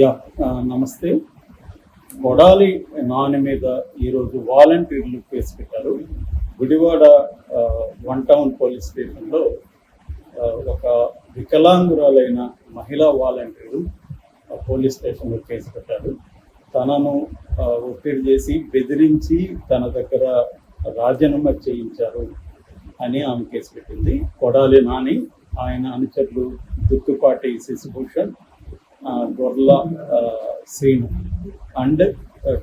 Yeah నమస్తే. కొడాలి నాని మీద ఈరోజు వాలంటీర్లు కేసు పెట్టారు. గుడివాడ వన్ టౌన్ పోలీస్ స్టేషన్లో ఒక వికలాంగురాలైన మహిళా వాలంటీరు పోలీస్ స్టేషన్లో కేసు పెట్టారు. తనను ఒత్తిడి చేసి బెదిరించి తన దగ్గర రాజీనామా చేయించారు అని ఆమె కేసు పెట్టింది. కొడాలి నాని ఆయన అనుచరులు దుక్కుపాటి శశిభూషణ్ ఆ, Gorla Srinu and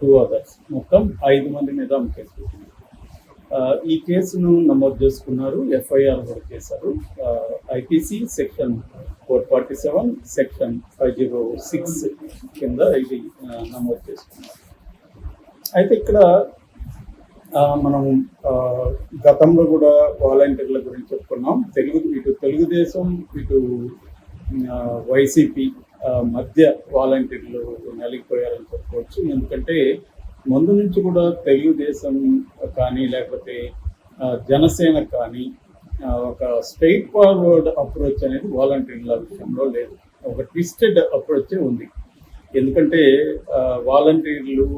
two others మొత్తం ఐదు మంది మీద ఆమె కేసు పెట్టింది. ఈ కేసును నమోదు చేసుకున్నారు ఎఫ్ఐఆర్ కూడా చేశారు. IPC section four forty seven section five zero six కింద ఇది నమోదు చేసుకున్నారు. అయితే ఇక్కడ మనం గతంలో కూడా వాలంటీర్ల గురించి చెప్పుకున్నాం. తెలుగు ఇటు తెలుగుదేశం ఇటు వైసీపీ మధ్య వాలంటీర్లు నలిగిపోయారని చెప్పుకోవచ్చు. ఎందుకంటే ముందు నుంచి కూడా తెలుగుదేశం కానీ లేకపోతే జనసేన కానీ ఒక స్ట్రైట్ ఫార్వర్డ్ అప్రోచ్ అనేది వాలంటీర్ల విషయంలో లేదు. ఒక ట్విస్టెడ్ అప్రోచే ఉంది. ఎందుకంటే వాలంటీర్లు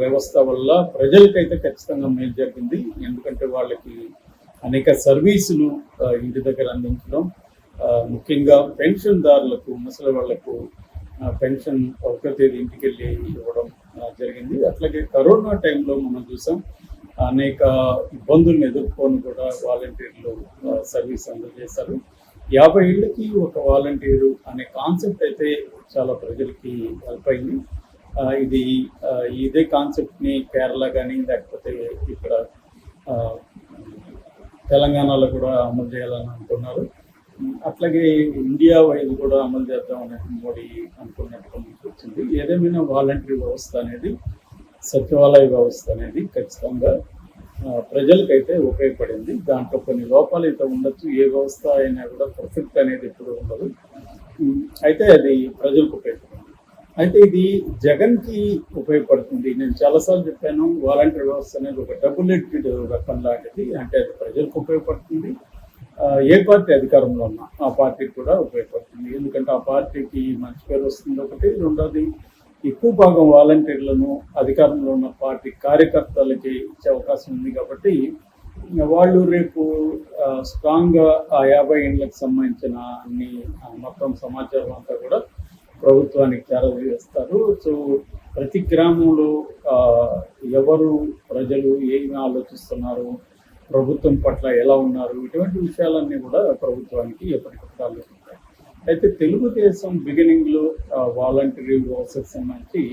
వ్యవస్థ వల్ల ప్రజలకైతే ఖచ్చితంగా మేలు జరిగింది. ఎందుకంటే వాళ్ళకి అనేక సర్వీసులు ఇంటి దగ్గర అందించడం ముఖ్యంగా పెన్షన్దారులకు ముసలి వాళ్ళకు పెన్షన్ ఒకటో తేదీ ఇంటికి వెళ్ళి ఇవ్వడం జరిగింది. అట్లాగే కరోనా టైంలో మనం చూసాం అనేక ఇబ్బందులను ఎదుర్కొని కూడా వాలంటీర్లు సర్వీస్ అందజేశారు. యాభై ఏళ్ళకి ఒక వాలంటీరు అనే కాన్సెప్ట్ అయితే చాలా ప్రజలకి హెల్ప్ అయింది. ఇది ఇదే కాన్సెప్ట్ని కేరళ కానీ లేకపోతే ఇక్కడ తెలంగాణలో కూడా అమలు చేయాలని అనుకున్నారు అట్లాగే ఇండియా వైజ్ కూడా అమలు చేద్దాం అనేది మోడీ అనుకున్నట్టు వచ్చింది. ఏదేమైనా వాలంటరీ వ్యవస్థ అనేది సచివాలయ వ్యవస్థ అనేది ఖచ్చితంగా ప్రజలకైతే ఉపయోగపడింది. దాంట్లో కొన్ని లోపాలు అయితే ఉండొచ్చు. ఏ వ్యవస్థ అయినా కూడా పర్ఫెక్ట్ అనేది ఎప్పుడు ఉండదు. అయితే అది ప్రజలకు ఉపయోగపడింది అయితే ఇది జగన్కి ఉపయోగపడుతుంది. నేను చాలాసార్లు చెప్పాను వాలంటీర్ వ్యవస్థ అనేది ఒక డబుల్ ఎడ్జెడ్ వెపన్ లాంటిది. అంటే అది ప్రజలకు ఉపయోగపడుతుంది. ఏ పార్టీ అధికారంలో ఉన్నా ఆ పార్టీకి కూడా ఉపయోగపడుతుంది. ఎందుకంటే ఆ పార్టీకి మంచి పేరు వస్తుంది ఒకటి. రెండోది ఎక్కువ భాగం వాలంటీర్లను అధికారంలో ఉన్న పార్టీ కార్యకర్తలకి ఇచ్చే అవకాశం ఉంది కాబట్టి వాళ్ళు రేపు స్ట్రాంగ్గా ఆ యాభై ఏళ్ళకి సంబంధించిన అన్ని మొత్తం సమాచారం అంతా కూడా ప్రభుత్వానికి చేరవేస్తారు. సో ప్రతి గ్రామంలో ఎవరు ప్రజలు ఏమి ఆలోచిస్తున్నారు ప్రభుత్వం పట్ల ఎలా ఉన్నారు? ఇటువంటి విషయాలన్నీ కూడా ప్రభుత్వానికి ఎప్పటికప్పుడు ఆలోచిస్తాయి అయితే తెలుగుదేశం బిగినింగ్లో వాలంటరీ వర్సెస్ అనేది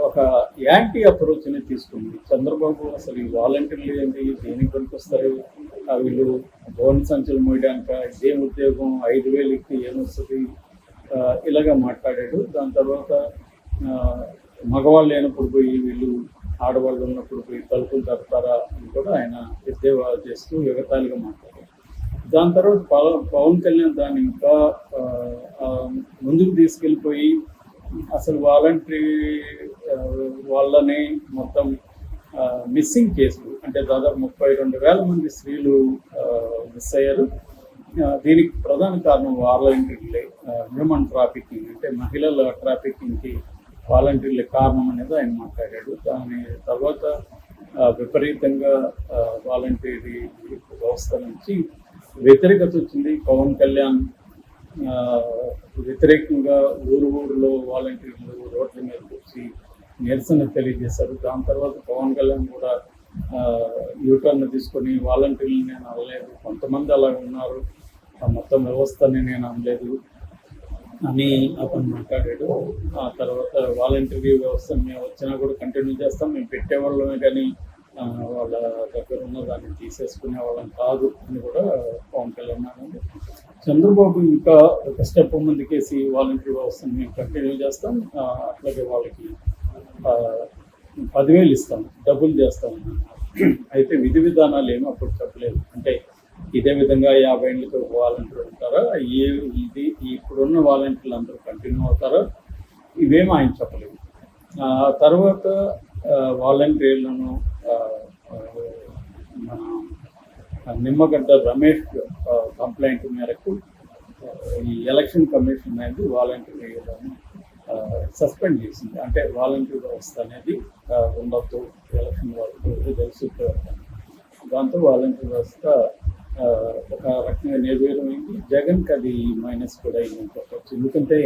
ఒక యాంటీ అప్రోచ్ని తీసుకుంది. చంద్రబాబు అసలు ఈ వాలంటీర్లు ఏంటి? దేనికి పనికొస్తారు? వీళ్ళు భవన సంచులు మోయడానిక ఇదేం ఉద్యోగం ఐదు వేలు ఇస్తే ఏమొస్తుంది? ఆ, ఇలాగా మాట్లాడాడు. దాని తర్వాత మగవాళ్ళు లేనప్పుడు పోయి వీళ్ళు ఆడవాళ్ళు ఉన్నప్పుడు పోయి తలుపులు తప్పుతారా అని కూడా ఆయన ఎద్దేవా చేస్తూ ఎగతాళిగా మాట్లాడారు. దాని తర్వాత పవన్ కళ్యాణ్ దాన్ని ఇంకా ముందుకు తీసుకెళ్ళిపోయి అసలు వాలంటరీ వాళ్ళని మొత్తం మిస్సింగ్ కేసులు అంటే దాదాపు ముప్పై రెండు వేల మంది స్త్రీలు మిస్ అయ్యారు. దీనికి ప్రధాన కారణం వాలంటీర్లే హ్యూమన్ ట్రాఫికింగ్ అంటే మహిళల ట్రాఫికింగ్కి వాలంటీర్ల కారణం అనేది ఆయన మాట్లాడాడు. దాని తర్వాత విపరీతంగా వాలంటీర్ వ్యవస్థ నుంచి వ్యతిరేకత వచ్చింది. పవన్ కళ్యాణ్ వ్యతిరేకంగా ఊరు ఊరిలో వాలంటీర్లు రోడ్ల మీద వచ్చి నిరసన తెలియజేశారు. దాని తర్వాత పవన్ కళ్యాణ్ కూడా యూటర్న్ తీసుకొని వాలంటీర్లు నేను అనలేదు. కొంతమంది అలా ఉన్నారు. ఆ మొత్తం వ్యవస్థని నేను అనలేదు. అని అతను మాట్లాడాడు. ఆ తర్వాత వాలంటరీ వ్యవస్థ మేము వచ్చినా కూడా కంటిన్యూ చేస్తాం. మేము పెట్టేవాళ్ళమే కానీ వాళ్ళ దగ్గర ఉన్న దాన్ని తీసేసుకునే వాళ్ళం కాదు అని కూడా పవన్ కళ్యాణ్ అన్నాడు. చంద్రబాబు ఇంకా ఒక స్టెప్ ముందుకేసి వాలంటీర్ వ్యవస్థను మేము కంటిన్యూ చేస్తాం. అట్లాగే వాళ్ళకి పదివేలు ఇస్తాం. డబ్బులు చేస్తాం. అయితే విధి విధానాలు ఏమో అప్పుడు చెప్పలేదు. అంటే ఇదే విధంగా యాభై ఏళ్ళకి వాలంటీర్ ఉంటారా? ఏ ఇది ఇప్పుడున్న వాలంటీర్లు అందరూ కంటిన్యూ అవుతారా? ఇవేమో ఆయన చెప్పలేదు. తర్వాత వాలంటీర్లను మన నిమ్మగడ్డ రమేష్ కంప్లైంట్ మేరకు ఈ ఎలక్షన్ కమిషన్ అనేది వాలంటీర్లను సస్పెండ్ చేసింది. అంటే వాలంటీర్ వ్యవస్థ అనేది ఆ, ఉండొద్దు ఎలక్షన్ వరకు తెలుసు. దాంతో వాలంటీర్ వ్యవస్థ ఒక రకంగా నిర్వీర్యమైంది. జగన్కి అది మైనస్ కూడా అయిందని చెప్పచ్చు ఎందుకంటే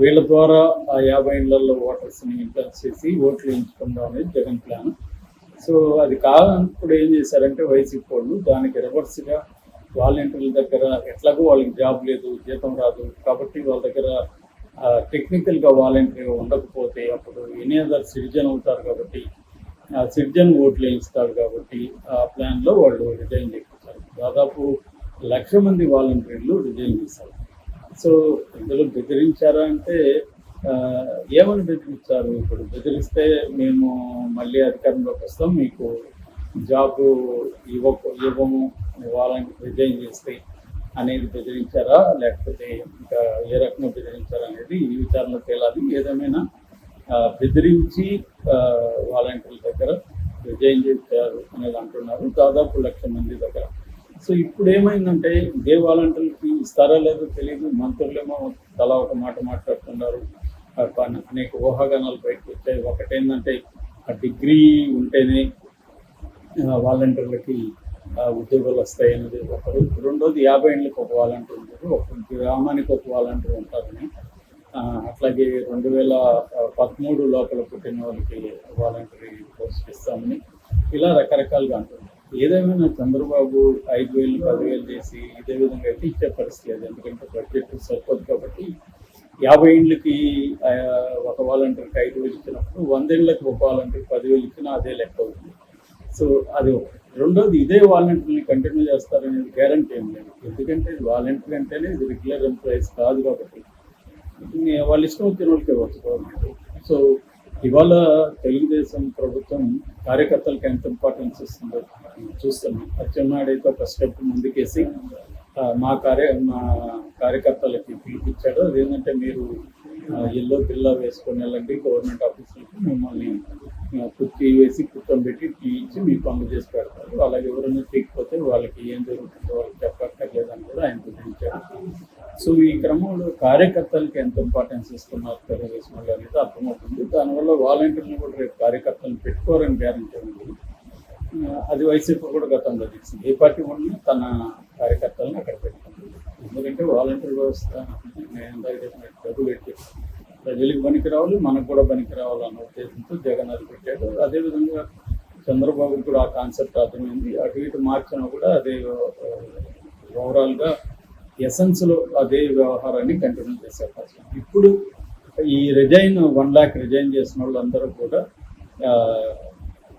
వీళ్ళ ద్వారా ఆ యాభై ఇళ్ళలో ఓటర్స్ని ఇన్ఫ్లుయెన్స్ చేసి ఓట్లు ఎంచుకుందాం అనేది జగన్ ప్లాన్ సో అది కాదనుకుడు ఏం చేశారంటే వైసీపీ వాళ్ళు దానికి రివర్స్గా వాలంటీర్ల దగ్గర ఎట్లాగో వాళ్ళకి జాబ్ లేదు జీతం రాదు. కాబట్టి వాళ్ళ దగ్గర టెక్నికల్గా వాలంటీర్గా ఉండకపోతే అప్పుడు ఎనీ అదర్ సిటిజన్ అవుతారు కాబట్టి ఆ సిటిజన్ ఓట్లు వేయిస్తారు కాబట్టి ఆ ప్లాన్లో వాళ్ళు రిజైన్ చేయాలి దాదాపు లక్ష మంది వాలంటీర్లు రిజైన్ చేశారు. సో ఇందులో బెదిరించారా అంటే ఏమని బెదిరించారు? ఇప్పుడు బెదిరిస్తే మేము మళ్ళీ అధికారంలోకి వస్తాం మీకు జాబ్ ఇవ్వకు ఇవ్వము వాళ్ళని రిజైన్ చేస్తే అనేది బెదిరించారా? లేకపోతే ఇంకా ఏ రకంగా బెదిరించారా అనేది ఈ విచారణ తేలాలి. ఏదేమైనా బెదిరించి వాలంటీర్ల దగ్గర రిజైన్ చేశారు అనేది అంటున్నారు. దాదాపు లక్ష మంది దగ్గర. సో ఇప్పుడు ఏమైందంటే ఇదే వాలంటీర్లకి ఇస్తారా లేదో తెలియదు మంత్రులేమో తలా ఒక మాట మాట్లాడుతున్నారు. పని- అనేక ఊహాగానాలు బయటకు వచ్చాయి. ఒకటేంటంటే ఆ డిగ్రీ ఉంటేనే వాలంటీర్లకి ఉద్యోగాలు వస్తాయి అనేది ఒకరు. రెండోది యాభై ఏళ్ళకి ఒక వాలంటీర్ ఉంటారు. ఒక గ్రామానికి ఒక వాలంటీర్ ఉంటారని. అట్లాగే రెండు వేల పదమూడు లోపల పుట్టిన వాళ్ళకి వాలంటరీ పోస్ట్ ఇస్తామని ఇలా రకరకాలుగా అంటున్నారు. ఏదేమైనా చంద్రబాబు ఐదు వేలు పదివేలు చేసి ఇదే విధంగా అయితే ఇచ్చే పరిస్థితి లేదు ఎందుకంటే బడ్జెట్ సరిపోదు కాబట్టి యాభై ఏళ్ళకి ఒక వాలంటీర్కి ఐదు వేలు ఇచ్చినప్పుడు వందేళ్ళకి ఒక వాలంటీర్ పదివేలు ఇచ్చినా అదే లెక్క అవుతుంది. సో అది రెండోది ఇదే వాలంటీర్ని కంటిన్యూ చేస్తారనేది గ్యారంటీ ఏం లేదు. ఎందుకంటే ఇది వాలంటీర్ అంటేనే ఇది రెగ్యులర్ ఎంప్లాయీస్ కాదు కాబట్టి. వాళ్ళ ఇష్టం వచ్చిన వాళ్ళకి ఇవ్వచ్చు గవర్నమెంట్ సో ఇవాళ తెలుగుదేశం ప్రభుత్వం కార్యకర్తలకు ఎంత ఇంపార్టెన్స్ ఇస్తుందో. చూస్తున్నాం. అచ్చెన్నాయుడు అయితే ఒక స్టెప్ ముందుకేసి మా కార్య మా కార్యకర్తలకి పిలిపించాడు అదేంటంటే మీరు ఎల్లో బిల్ల వేసుకొని వెళ్ళండి గవర్నమెంట్ ఆఫీసులకి మిమ్మల్ని కుర్తి కుర్చీ వేసి కూర్చోబెట్టి టీ ఇచ్చి మీకు పనులు చేసి పెడతారు. అలాగే ఎవరైనా తీయకపోతే వాళ్ళకి ఏం జరుగుతుందో వాళ్ళకి చెప్పక్కర్లేదని కూడా ఆయన సో ఈ క్రమంలో కార్యకర్తలకి ఎంత ఇంపార్టెన్స్ ఇస్తున్నారు తెలుగుదేశం వాళ్ళు అనేది అర్థమవుతుంది. దానివల్ల వాలంటీర్లు కూడా రేపు కార్యకర్తలను పెట్టుకోరని గ్యారంటీ ఉంది. అది వైసీపీ కూడా గతంలో చేసింది. ఏ పార్టీ ఉన్నా తన కార్యకర్తలను అక్కడ పెట్టుకుంటుంది. ఎందుకంటే వాలంటీర్ వ్యవస్థ నేను డబ్బులు పెట్టి ప్రజలకు పనికి రావాలి మనకు కూడా పనికి రావాలి అన్న ఉద్దేశంతో జగన్ అది పెట్టాడు. అదేవిధంగా చంద్రబాబు కూడా ఆ కాన్సెప్ట్ అర్థమైంది. అటు ఇటు మార్చినా కూడా అదే ఓవరాల్గా ఎసెన్స్లో అదే వ్యవహారాన్ని కంటిన్యూ చేసే అవకాశం ఇప్పుడు ఈ రిజైన్ వన్ లాక్ రిజైన్ చేసిన వాళ్ళందరూ కూడా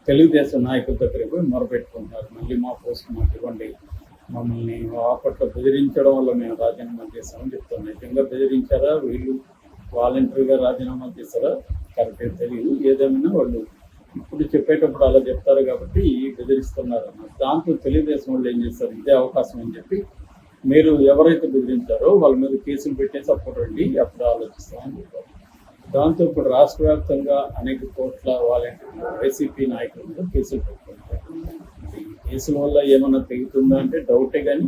తెలుగుదేశం నాయకుల దగ్గర పోయి మొరపెట్టుకుంటున్నారు. మళ్ళీ మా పోస్ట్ మాకు ఇవ్వండి. మమ్మల్ని అప్పట్లో బెదిరించడం వల్ల మేము రాజీనామా చేశామని చెప్తాం నిజంగా బెదిరించారా? వీళ్ళు వాలంటరీగా రాజీనామా చేశారా? కరెక్ట్ తెలియదు. ఏదేమైనా వాళ్ళు ఇప్పుడు చెప్పేటప్పుడు అలా చెప్తారు కాబట్టి బెదిరిస్తున్నారు అన్నారు దాంతో తెలుగుదేశం వాళ్ళు ఏం చేస్తారు? ఇదే అవకాశం అని చెప్పి మీరు ఎవరైతే బెదిరించారో వాళ్ళ మీద కేసులు పెట్టేసి అప్పుడు రండి అప్పుడు ఆలోచిస్తామని చెప్పారు. దాంతో ఇప్పుడు రాష్ట్ర వ్యాప్తంగా అనేక కోట్ల వాలంటీర్లు వైసీపీ నాయకుల మీద కేసులు పెట్టుకుంటారు. కేసుల వల్ల ఏమన్నా తెగుతుందా అంటే డౌటే కానీ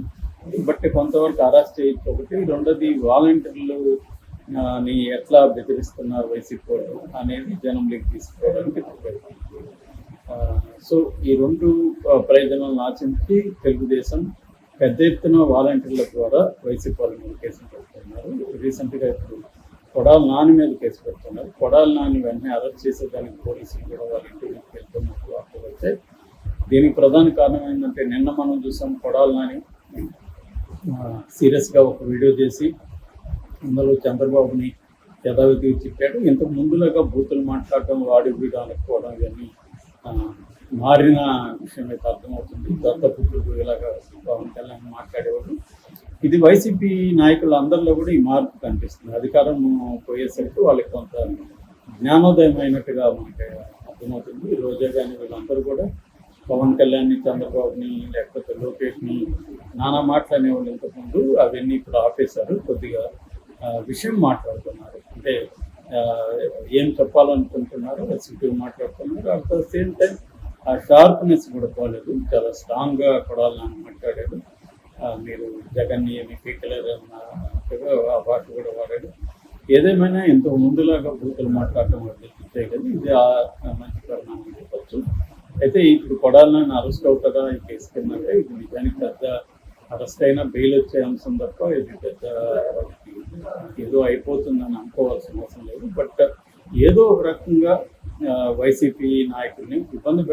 బట్ కొంతవరకు అరెస్ట్ చేయొచ్చు ఒకటి రెండోది వాలంటీర్లు ని ఎట్లా బెదిరిస్తున్నారు వైసీపీ వాళ్ళు అనేది జనంలోకి తీసుకోవడానికి సో ఈ రెండు ప్రయోజనాలను ఆచరించి తెలుగుదేశం పెద్ద ఎత్తున వాలంటీర్ల ద్వారా వైసీపీ వాళ్ళ మీద కేసులు పెడుతున్నారు. రీసెంట్గా ఇప్పుడు కొడాల నాని మీద కేసు పెడుతున్నారు. కొడాల నాని వెంటనే అరెస్ట్ చేసేదానికి పోలీసులు కూడా వాళ్ళ ఇంటికి వెళ్తున్నట్టు వార్తలు వచ్చాయి. దీనికి ప్రధాన కారణం ఏంటంటే నిన్న మనం చూసాం కొడాల నాని సీరియస్గా ఒక వీడియో చేసి అందులో చంద్రబాబుని యథావిధి చెప్పాడు ఇంతకు ముందులాగా బూతులు మాట్లాడటం వాడి వీడు అనుకోవడం ఇవన్నీ మారిన విషయం అయితే అర్థమవుతుంది. దత్తపుత్రుడు ఇలాగా పవన్ కళ్యాణ్ మాట్లాడేవాడు. ఇది వైసీపీ నాయకులు అందరిలో కూడా ఈ మార్పు కనిపిస్తుంది. అధికారం పోయేసరికి వాళ్ళకి కొంత జ్ఞానోదయం అయినట్టుగా మనకి అర్థమవుతుంది. ఈ రోజా కానీ వీళ్ళందరూ కూడా పవన్ కళ్యాణ్ని చంద్రబాబుని లేకపోతే లోకేష్ని నానా మాట్లాడేవాళ్ళు ఇంతకుముందు. అవన్నీ ఇప్పుడు ఆపేశారు. కొద్దిగా విషయం మాట్లాడుతున్నారు. అంటే ఏం చెప్పాలనుకుంటున్నారో రెసిపీ మాట్లాడుతున్నారు. అట్ ద సేమ్ టైం ఆ షార్ప్నెస్ కూడా పోలేదు. చాలా స్ట్రాంగ్గా కొడాలని మాట్లాడాడు. మీరు జగన్ ఏమి పీకలేరు అన్నట్టుగా ఆ భాష కూడా వాడాడు ఏదేమైనా ఇంత ముందులాగా బూతులు మాట్లాడటం వదిలితే కానీ ఇది ఆ మంచి పరిణామం చెప్పచ్చు. అయితే ఇప్పుడు కొడాలని అరెస్ట్ అవుతుందా ఈ కేసు కింద ఇది నిజానికి పెద్ద అరెస్ట్ అయినా బెయిల్ వచ్చే అంశం తప్ప ఇది పెద్ద ఏదో అయిపోతుందని అనుకోవాల్సిన అవసరం లేదు. బట్ ఏదో ఒక రకంగా వైసీపీ నాయకుడిని ఇబ్బంది పెట్ట